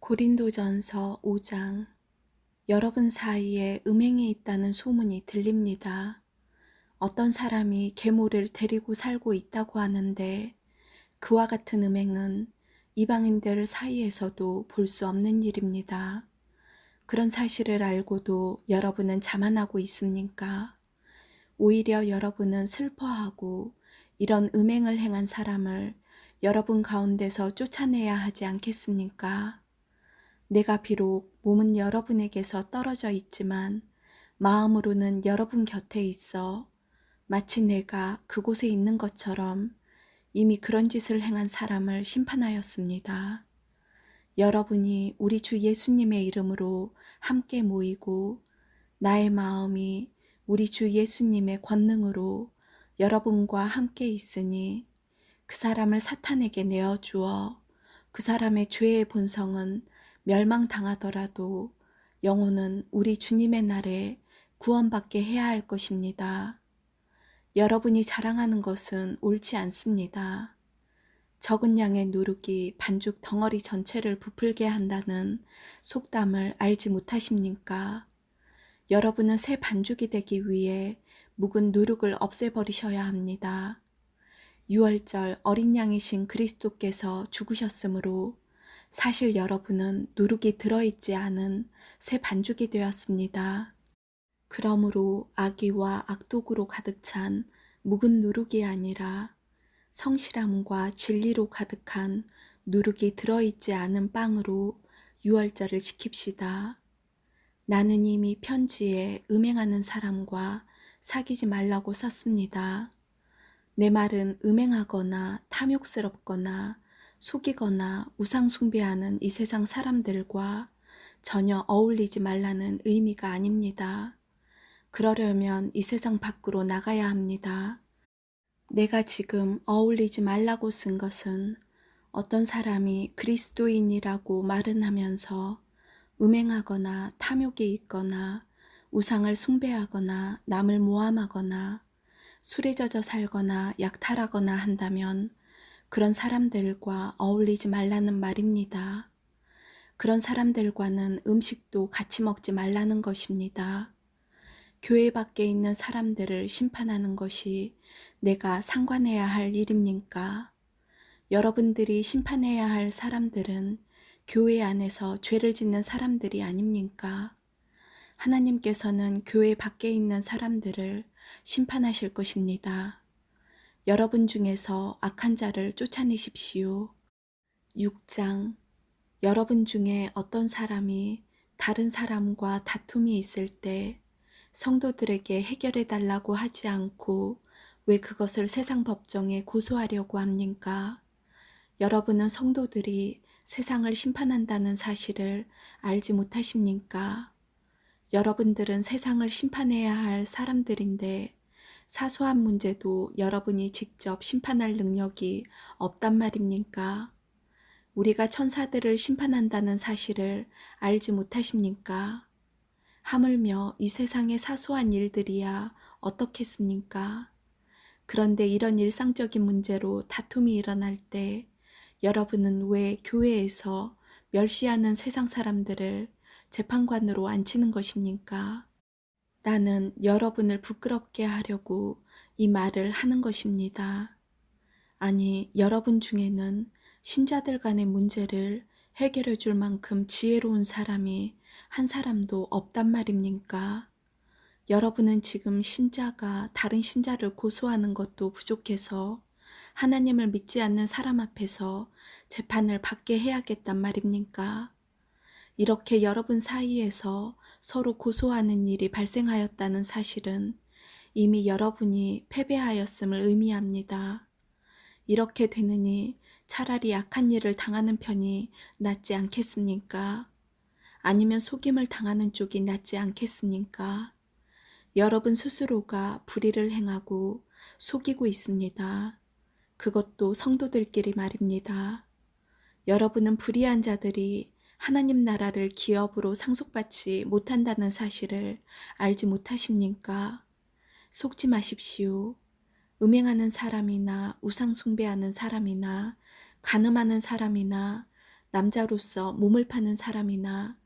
고린도전서 5장 여러분 사이에 음행이 있다는 소문이 들립니다. 어떤 사람이 계모를 데리고 살고 있다고 하는데 그와 같은 음행은 이방인들 사이에서도 볼 수 없는 일입니다. 그런 사실을 알고도 여러분은 자만하고 있습니까? 오히려 여러분은 슬퍼하고 이런 음행을 행한 사람을 여러분 가운데서 쫓아내야 하지 않겠습니까? 내가 비록 몸은 여러분에게서 떨어져 있지만 마음으로는 여러분 곁에 있어 마치 내가 그곳에 있는 것처럼 이미 그런 짓을 행한 사람을 심판하였습니다. 여러분이 우리 주 예수님의 이름으로 함께 모이고 나의 마음이 우리 주 예수님의 권능으로 여러분과 함께 있으니 그 사람을 사탄에게 내어 주어 그 사람의 죄의 본성은 멸망당하더라도 영혼은 우리 주님의 날에 구원받게 해야 할 것입니다. 여러분이 자랑하는 것은 옳지 않습니다. 적은 양의 누룩이 반죽 덩어리 전체를 부풀게 한다는 속담을 알지 못하십니까? 여러분은 새 반죽이 되기 위해 묵은 누룩을 없애버리셔야 합니다. 6월절 어린 양이신 그리스도께서 죽으셨으므로 사실 여러분은 누룩이 들어있지 않은 새 반죽이 되었습니다. 그러므로 악의와 악독으로 가득 찬 묵은 누룩이 아니라 성실함과 진리로 가득한 누룩이 들어있지 않은 빵으로 유월절을 지킵시다. 나는 이미 편지에 음행하는 사람과 사귀지 말라고 썼습니다. 내 말은 음행하거나 탐욕스럽거나 속이거나 우상숭배하는 이 세상 사람들과 전혀 어울리지 말라는 의미가 아닙니다. 그러려면 이 세상 밖으로 나가야 합니다. 내가 지금 어울리지 말라고 쓴 것은 어떤 사람이 그리스도인이라고 말은 하면서 음행하거나 탐욕이 있거나 우상을 숭배하거나 남을 모함하거나 술에 젖어 살거나 약탈하거나 한다면 그런 사람들과 어울리지 말라는 말입니다. 그런 사람들과는 음식도 같이 먹지 말라는 것입니다. 교회 밖에 있는 사람들을 심판하는 것이 내가 상관해야 할 일입니까? 여러분들이 심판해야 할 사람들은 교회 안에서 죄를 짓는 사람들이 아닙니까? 하나님께서는 교회 밖에 있는 사람들을 심판하실 것입니다. 여러분 중에서 악한 자를 쫓아내십시오. 6장 여러분 중에 어떤 사람이 다른 사람과 다툼이 있을 때 성도들에게 해결해 달라고 하지 않고 왜 그것을 세상 법정에 고소하려고 합니까? 여러분은 성도들이 세상을 심판한다는 사실을 알지 못하십니까? 여러분들은 세상을 심판해야 할 사람들인데 사소한 문제도 여러분이 직접 심판할 능력이 없단 말입니까? 우리가 천사들을 심판한다는 사실을 알지 못하십니까? 하물며 이 세상의 사소한 일들이야 어떻겠습니까? 그런데 이런 일상적인 문제로 다툼이 일어날 때 여러분은 왜 교회에서 멸시하는 세상 사람들을 재판관으로 앉히는 것입니까? 나는 여러분을 부끄럽게 하려고 이 말을 하는 것입니다. 아니, 여러분 중에는 신자들 간의 문제를 해결해 줄 만큼 지혜로운 사람이 한 사람도 없단 말입니까? 여러분은 지금 신자가 다른 신자를 고소하는 것도 부족해서 하나님을 믿지 않는 사람 앞에서 재판을 받게 해야겠단 말입니까? 이렇게 여러분 사이에서 서로 고소하는 일이 발생하였다는 사실은 이미 여러분이 패배하였음을 의미합니다. 이렇게 되느니 차라리 약한 일을 당하는 편이 낫지 않겠습니까? 아니면 속임을 당하는 쪽이 낫지 않겠습니까? 여러분 스스로가 불의를 행하고 속이고 있습니다. 그것도 성도들끼리 말입니다. 여러분은 불의한 자들이 하나님 나라를 기업으로 상속받지 못한다는 사실을 알지 못하십니까? 속지 마십시오. 음행하는 사람이나 우상숭배하는 사람이나 가늠하는 사람이나 남자로서 몸을 파는 사람이나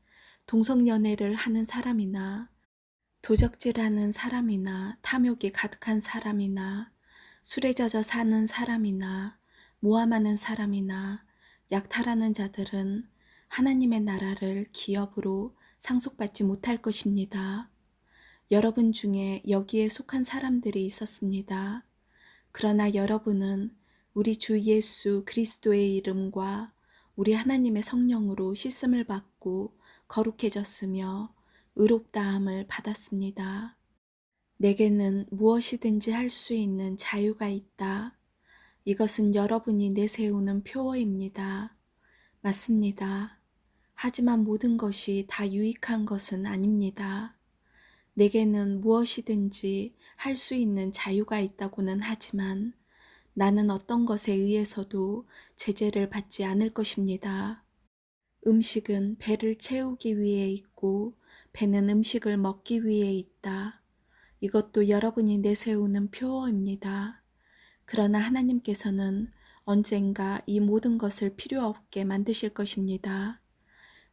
동성연애를 하는 사람이나 도적질하는 사람이나 탐욕이 가득한 사람이나 술에 젖어 사는 사람이나 모함하는 사람이나 약탈하는 자들은 하나님의 나라를 기업으로 상속받지 못할 것입니다. 여러분 중에 여기에 속한 사람들이 있었습니다. 그러나 여러분은 우리 주 예수 그리스도의 이름과 우리 하나님의 성령으로 씻음을 받고 거룩해졌으며 의롭다함을 받았습니다. 내게는 무엇이든지 할 수 있는 자유가 있다. 이것은 여러분이 내세우는 표어입니다. 맞습니다. 하지만 모든 것이 다 유익한 것은 아닙니다. 내게는 무엇이든지 할 수 있는 자유가 있다고는 하지만 나는 어떤 것에 의해서도 제재를 받지 않을 것입니다. 음식은 배를 채우기 위해 있고 배는 음식을 먹기 위해 있다. 이것도 여러분이 내세우는 표어입니다. 그러나 하나님께서는 언젠가 이 모든 것을 필요 없게 만드실 것입니다.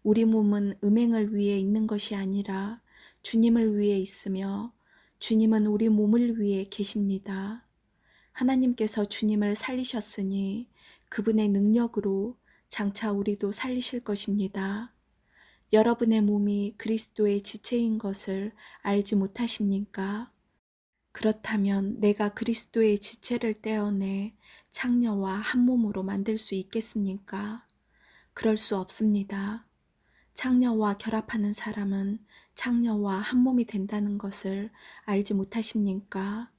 우리 몸은 음행을 위해 있는 것이 아니라 주님을 위해 있으며 주님은 우리 몸을 위해 계십니다. 하나님께서 주님을 살리셨으니 그분의 능력으로 장차 우리도 살리실 것입니다. 여러분의 몸이 그리스도의 지체인 것을 알지 못하십니까? 그렇다면 내가 그리스도의 지체를 떼어내 창녀와 한 몸으로 만들 수 있겠습니까? 그럴 수 없습니다. 창녀와 결합하는 사람은 창녀와 한 몸이 된다는 것을 알지 못하십니까?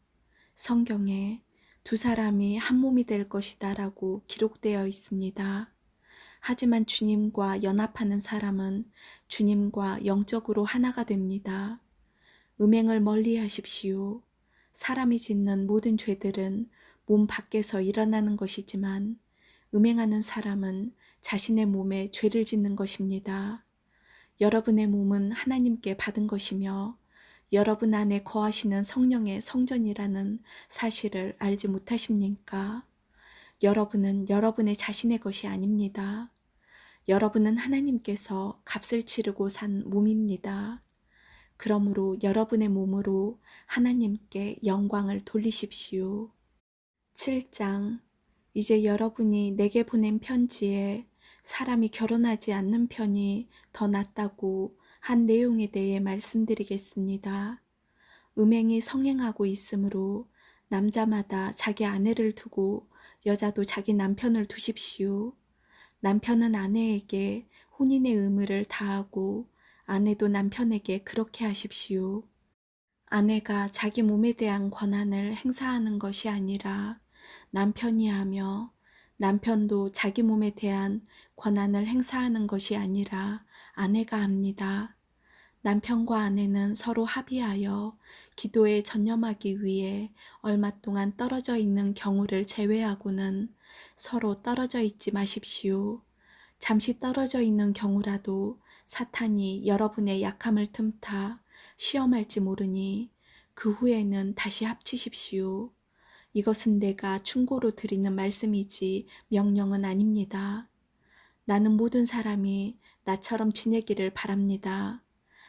성경에 두 사람이 한 몸이 될 것이다 라고 기록되어 있습니다. 하지만 주님과 연합하는 사람은 주님과 영적으로 하나가 됩니다. 음행을 멀리 하십시오. 사람이 짓는 모든 죄들은 몸 밖에서 일어나는 것이지만 음행하는 사람은 자신의 몸에 죄를 짓는 것입니다. 여러분의 몸은 하나님께 받은 것이며 여러분 안에 거하시는 성령의 성전이라는 사실을 알지 못하십니까? 여러분은 여러분의 자신의 것이 아닙니다. 여러분은 하나님께서 값을 치르고 산 몸입니다. 그러므로 여러분의 몸으로 하나님께 영광을 돌리십시오. 7장 이제 여러분이 내게 보낸 편지에 사람이 결혼하지 않는 편이 더 낫다고 한 내용에 대해 말씀드리겠습니다. 음행이 성행하고 있으므로 남자마다 자기 아내를 두고 여자도 자기 남편을 두십시오. 남편은 아내에게 혼인의 의무를 다하고 아내도 남편에게 그렇게 하십시오. 아내가 자기 몸에 대한 권한을 행사하는 것이 아니라 남편이 하며 남편도 자기 몸에 대한 권한을 행사하는 것이 아니라 아내가 합니다. 남편과 아내는 서로 합의하여 기도에 전념하기 위해 얼마 동안 떨어져 있는 경우를 제외하고는 서로 떨어져 있지 마십시오. 잠시 떨어져 있는 경우라도 사탄이 여러분의 약함을 틈타 시험할지 모르니 그 후에는 다시 합치십시오. 이것은 내가 충고로 드리는 말씀이지 명령은 아닙니다. 나는 모든 사람이 나처럼 지내기를 바랍니다.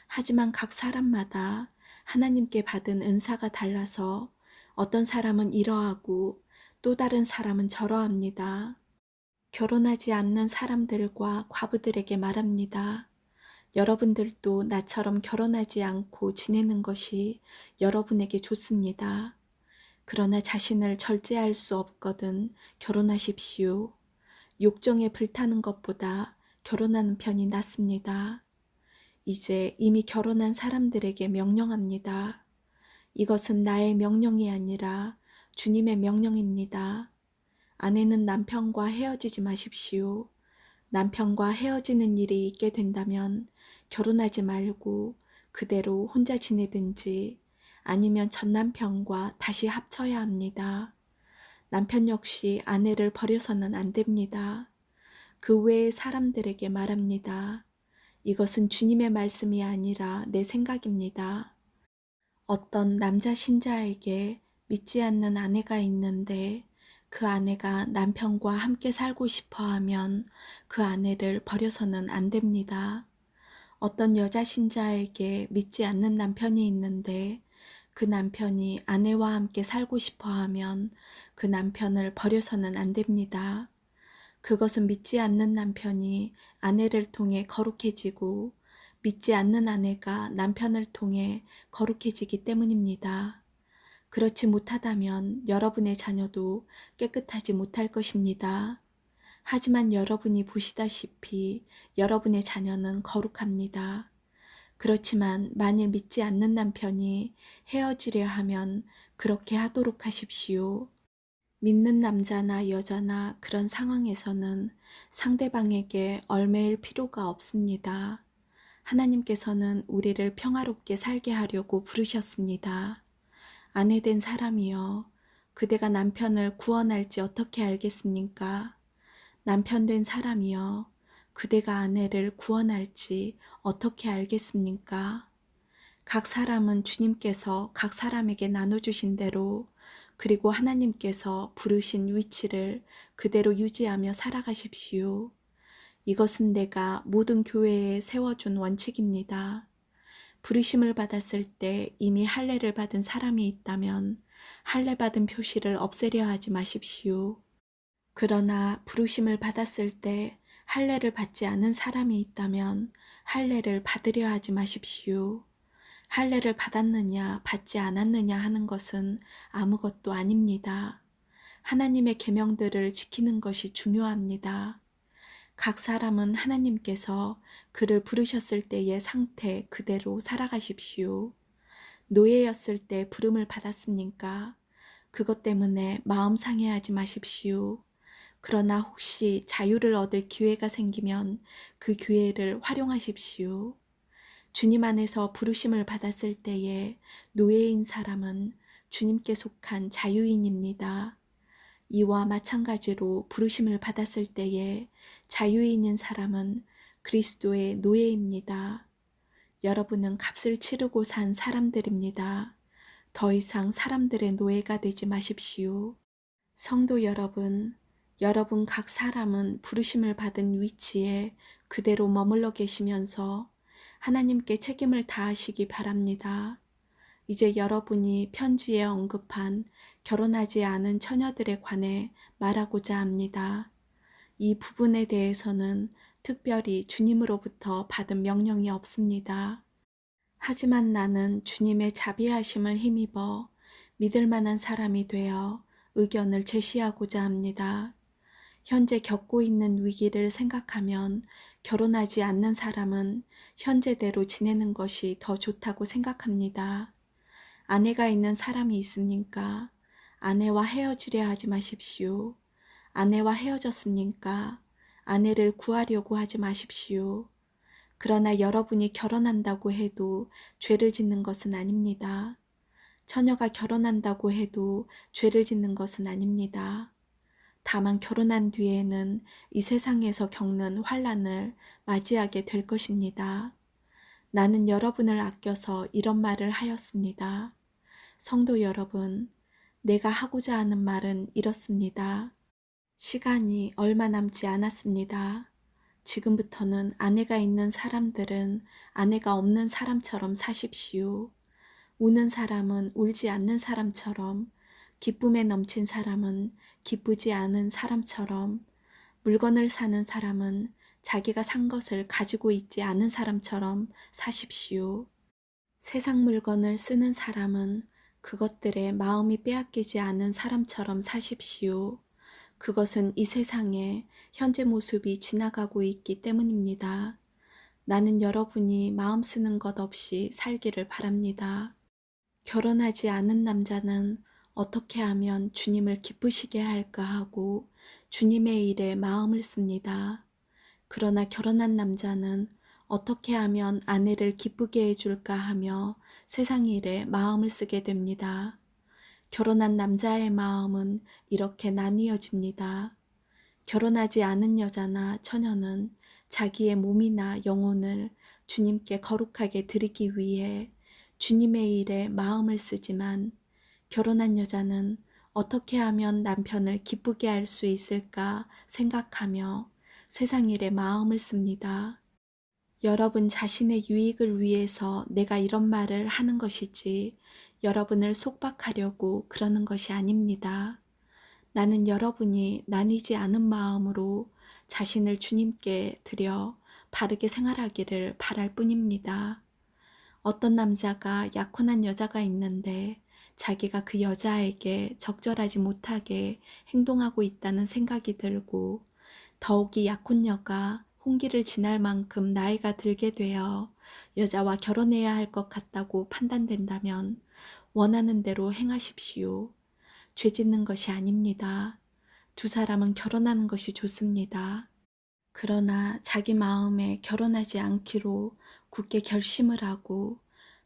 하지만 각 사람마다 하나님께 받은 은사가 달라서 어떤 사람은 이러하고 또 다른 사람은 저러합니다. 결혼하지 않는 사람들과 과부들에게 말합니다. 여러분들도 나처럼 결혼하지 않고 지내는 것이 여러분에게 좋습니다. 그러나 자신을 절제할 수 없거든 결혼하십시오. 욕정에 불타는 것보다 결혼하는 편이 낫습니다. 이제 이미 결혼한 사람들에게 명령합니다. 이것은 나의 명령이 아니라 주님의 명령입니다. 아내는 남편과 헤어지지 마십시오. 남편과 헤어지는 일이 있게 된다면 결혼하지 말고 그대로 혼자 지내든지 아니면 전 남편과 다시 합쳐야 합니다. 남편 역시 아내를 버려서는 안 됩니다. 그 외의 사람들에게 말합니다. 이것은 주님의 말씀이 아니라 내 생각입니다. 어떤 남자 신자에게 믿지 않는 아내가 있는데 그 아내가 남편과 함께 살고 싶어 하면 그 아내를 버려서는 안 됩니다. 어떤 여자 신자에게 믿지 않는 남편이 있는데 그 남편이 아내와 함께 살고 싶어 하면 그 남편을 버려서는 안 됩니다. 그것은 믿지 않는 남편이 아내를 통해 거룩해지고 믿지 않는 아내가 남편을 통해 거룩해지기 때문입니다. 그렇지 못하다면 여러분의 자녀도 깨끗하지 못할 것입니다. 하지만 여러분이 보시다시피 여러분의 자녀는 거룩합니다. 그렇지만 만일 믿지 않는 남편이 헤어지려 하면 그렇게 하도록 하십시오. 믿는 남자나 여자나 그런 상황에서는 상대방에게 얼매일 필요가 없습니다. 하나님께서는 우리를 평화롭게 살게 하려고 부르셨습니다. 아내 된 사람이여, 그대가 남편을 구원할지 어떻게 알겠습니까? 남편 된 사람이여, 그대가 아내를 구원할지 어떻게 알겠습니까? 각 사람은 주님께서 각 사람에게 나눠주신 대로 그리고 하나님께서 부르신 위치를 그대로 유지하며 살아가십시오. 이것은 내가 모든 교회에 세워준 원칙입니다. 부르심을 받았을 때 이미 할례를 받은 사람이 있다면 할례 받은 표시를 없애려 하지 마십시오. 그러나 부르심을 받았을 때 할례를 받지 않은 사람이 있다면 할례를 받으려 하지 마십시오. 할례를 받았느냐 받지 않았느냐 하는 것은 아무것도 아닙니다. 하나님의 계명들을 지키는 것이 중요합니다. 각 사람은 하나님께서 그를 부르셨을 때의 상태 그대로 살아가십시오. 노예였을 때 부름을 받았습니까? 그것 때문에 마음 상해하지 마십시오. 그러나 혹시 자유를 얻을 기회가 생기면 그 기회를 활용하십시오. 주님 안에서 부르심을 받았을 때에 노예인 사람은 주님께 속한 자유인입니다. 이와 마찬가지로 부르심을 받았을 때에 자유인인 사람은 그리스도의 노예입니다. 여러분은 값을 치르고 산 사람들입니다. 더 이상 사람들의 노예가 되지 마십시오. 성도 여러분, 여러분 각 사람은 부르심을 받은 위치에 그대로 머물러 계시면서 하나님께 책임을 다하시기 바랍니다. 이제 여러분이 편지에 언급한 결혼하지 않은 처녀들에 관해 말하고자 합니다. 이 부분에 대해서는 특별히 주님으로부터 받은 명령이 없습니다. 하지만 나는 주님의 자비하심을 힘입어 믿을 만한 사람이 되어 의견을 제시하고자 합니다. 현재 겪고 있는 위기를 생각하면 결혼하지 않는 사람은 현재대로 지내는 것이 더 좋다고 생각합니다. 아내가 있는 사람이 있습니까? 아내와 헤어지려 하지 마십시오. 아내와 헤어졌습니까? 아내를 구하려고 하지 마십시오. 그러나 여러분이 결혼한다고 해도 죄를 짓는 것은 아닙니다. 처녀가 결혼한다고 해도 죄를 짓는 것은 아닙니다. 다만 결혼한 뒤에는 이 세상에서 겪는 환란을 맞이하게 될 것입니다. 나는 여러분을 아껴서 이런 말을 하였습니다. 성도 여러분, 내가 하고자 하는 말은 이렇습니다. 시간이 얼마 남지 않았습니다. 지금부터는 아내가 있는 사람들은 아내가 없는 사람처럼 사십시오. 우는 사람은 울지 않는 사람처럼, 기쁨에 넘친 사람은 기쁘지 않은 사람처럼, 물건을 사는 사람은 자기가 산 것을 가지고 있지 않은 사람처럼 사십시오. 세상 물건을 쓰는 사람은 그것들에 마음이 빼앗기지 않은 사람처럼 사십시오. 그것은 이 세상에 현재 모습이 지나가고 있기 때문입니다. 나는 여러분이 마음 쓰는 것 없이 살기를 바랍니다. 결혼하지 않은 남자는 어떻게 하면 주님을 기쁘시게 할까 하고 주님의 일에 마음을 씁니다. 그러나 결혼한 남자는 어떻게 하면 아내를 기쁘게 해줄까 하며 세상 일에 마음을 쓰게 됩니다. 결혼한 남자의 마음은 이렇게 나뉘어집니다. 결혼하지 않은 여자나 처녀는 자기의 몸이나 영혼을 주님께 거룩하게 드리기 위해 주님의 일에 마음을 쓰지만 결혼한 여자는 어떻게 하면 남편을 기쁘게 할 수 있을까 생각하며 세상 일에 마음을 씁니다. 여러분 자신의 유익을 위해서 내가 이런 말을 하는 것이지 여러분을 속박하려고 그러는 것이 아닙니다. 나는 여러분이 나뉘지 않은 마음으로 자신을 주님께 드려 바르게 생활하기를 바랄 뿐입니다. 어떤 남자가 약혼한 여자가 있는데 자기가 그 여자에게 적절하지 못하게 행동하고 있다는 생각이 들고 더욱이 약혼녀가 홍기를 지날 만큼 나이가 들게 되어 여자와 결혼해야 할 것 같다고 판단된다면 원하는 대로 행하십시오. 죄 짓는 것이 아닙니다. 두 사람은 결혼하는 것이 좋습니다. 그러나 자기 마음에 결혼하지 않기로 굳게 결심을 하고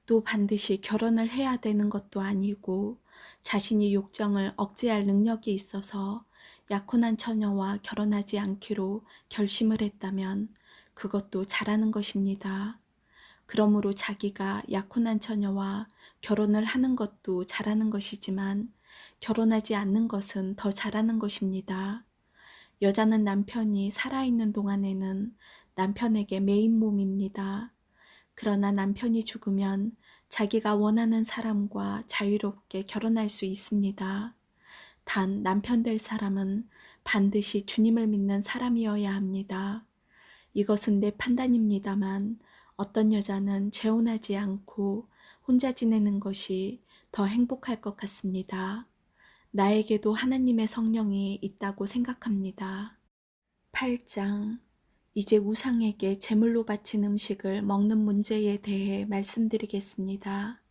또 반드시 결혼을 해야 되는 것도 아니고 자신이 욕정을 억제할 능력이 있어서 약혼한 처녀와 결혼하지 않기로 결심을 했다면 그것도 잘하는 것입니다. 그러므로 자기가 약혼한 처녀와 결혼을 하는 것도 잘하는 것이지만 결혼하지 않는 것은 더 잘하는 것입니다. 여자는 남편이 살아있는 동안에는 남편에게 메인 몸입니다. 그러나 남편이 죽으면 자기가 원하는 사람과 자유롭게 결혼할 수 있습니다. 단 남편 될 사람은 반드시 주님을 믿는 사람이어야 합니다. 이것은 내 판단입니다만 어떤 여자는 재혼하지 않고 혼자 지내는 것이 더 행복할 것 같습니다. 나에게도 하나님의 성령이 있다고 생각합니다. 8장 이제 우상에게 제물로 바친 음식을 먹는 문제에 대해 말씀드리겠습니다.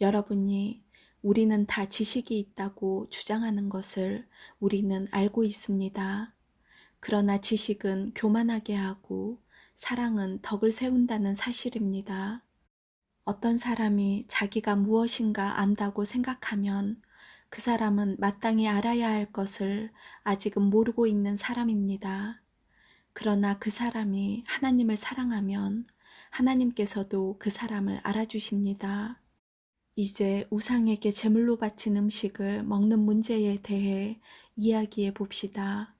여러분이 우리는 다 지식이 있다고 주장하는 것을 우리는 알고 있습니다. 그러나 지식은 교만하게 하고 사랑은 덕을 세운다는 사실입니다. 어떤 사람이 자기가 무엇인가 안다고 생각하면 그 사람은 마땅히 알아야 할 것을 아직은 모르고 있는 사람입니다. 그러나 그 사람이 하나님을 사랑하면 하나님께서도 그 사람을 알아주십니다. 이제 우상에게 제물로 바친 음식을 먹는 문제에 대해 이야기해 봅시다.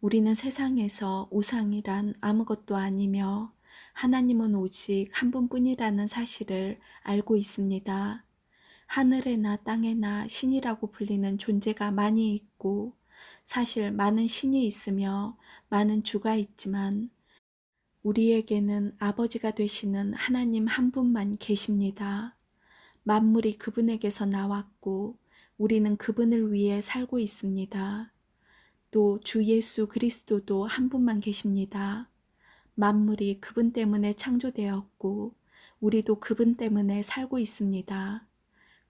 우리는 세상에서 우상이란 아무것도 아니며 하나님은 오직 한 분뿐이라는 사실을 알고 있습니다. 하늘에나 땅에나 신이라고 불리는 존재가 많이 있고 사실 많은 신이 있으며 많은 주가 있지만 우리에게는 아버지가 되시는 하나님 한 분만 계십니다. 만물이 그분에게서 나왔고 우리는 그분을 위해 살고 있습니다. 또 주 예수 그리스도도 한 분만 계십니다. 만물이 그분 때문에 창조되었고 우리도 그분 때문에 살고 있습니다.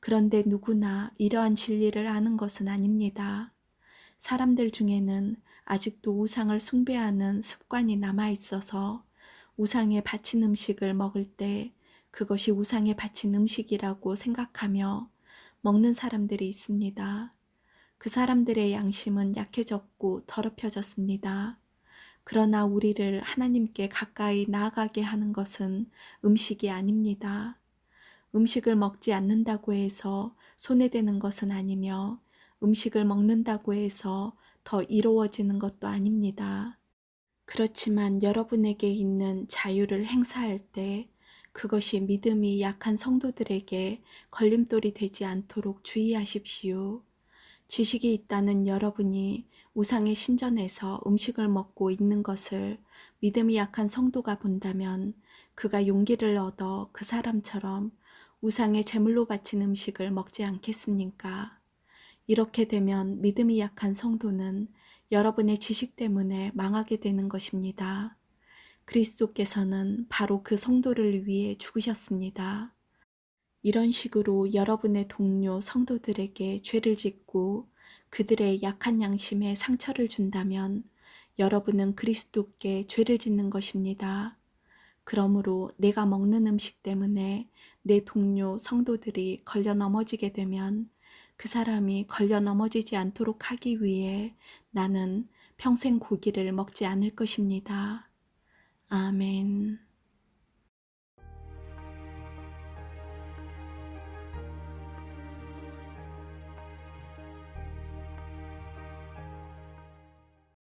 그런데 누구나 이러한 진리를 아는 것은 아닙니다. 사람들 중에는 아직도 우상을 숭배하는 습관이 남아 있어서 우상에 바친 음식을 먹을 때 그것이 우상에 바친 음식이라고 생각하며 먹는 사람들이 있습니다. 그 사람들의 양심은 약해졌고 더럽혀졌습니다. 그러나 우리를 하나님께 가까이 나아가게 하는 것은 음식이 아닙니다. 음식을 먹지 않는다고 해서 손해되는 것은 아니며 음식을 먹는다고 해서 더 이로워지는 것도 아닙니다. 그렇지만 여러분에게 있는 자유를 행사할 때 그것이 믿음이 약한 성도들에게 걸림돌이 되지 않도록 주의하십시오. 지식이 있다는 여러분이 우상의 신전에서 음식을 먹고 있는 것을 믿음이 약한 성도가 본다면 그가 용기를 얻어 그 사람처럼 우상의 제물로 바친 음식을 먹지 않겠습니까? 이렇게 되면 믿음이 약한 성도는 여러분의 지식 때문에 망하게 되는 것입니다. 그리스도께서는 바로 그 성도를 위해 죽으셨습니다. 이런 식으로 여러분의 동료 성도들에게 죄를 짓고 그들의 약한 양심에 상처를 준다면 여러분은 그리스도께 죄를 짓는 것입니다. 그러므로 내가 먹는 음식 때문에 내 동료 성도들이 걸려 넘어지게 되면 그 사람이 걸려 넘어지지 않도록 하기 위해 나는 평생 고기를 먹지 않을 것입니다. 아멘.